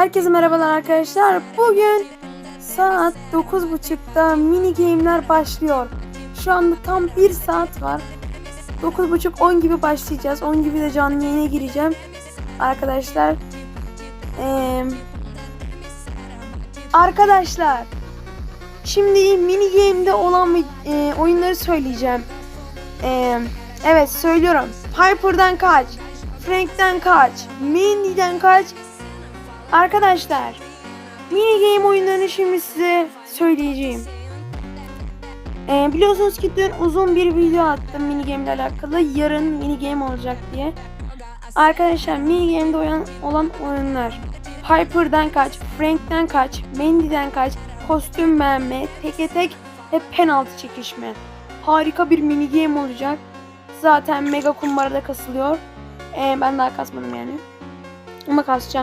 Herkese merhabalar arkadaşlar. Bugün saat 9.30'da mini game'ler başlıyor. Şu anda tam 1 saat var. 9.30-10 gibi başlayacağız. 10 gibi de canlı yayına gireceğim. Arkadaşlar. Ee, arkadaşlar. Şimdi mini game'de olan e, oyunları söyleyeceğim. Ee, evet söylüyorum. Piper'dan kaç. Frank'ten kaç. Mindy'den kaç. Arkadaşlar, mini game oyunlarını şimdi size söyleyeceğim. Ee, biliyorsunuz ki dün uzun bir video attım mini game ile alakalı. Yarın mini game olacak diye. Arkadaşlar mini game'de oyan, olan oyunlar. Piper'dan kaç, Frank'ten kaç, Mandy'den kaç, kostüm beğenme, teke tek ve penaltı çekişme. Harika bir mini game olacak. Zaten mega kumbarada kasılıyor. Ee, ben daha kasmadım yani. Ama kasacağım.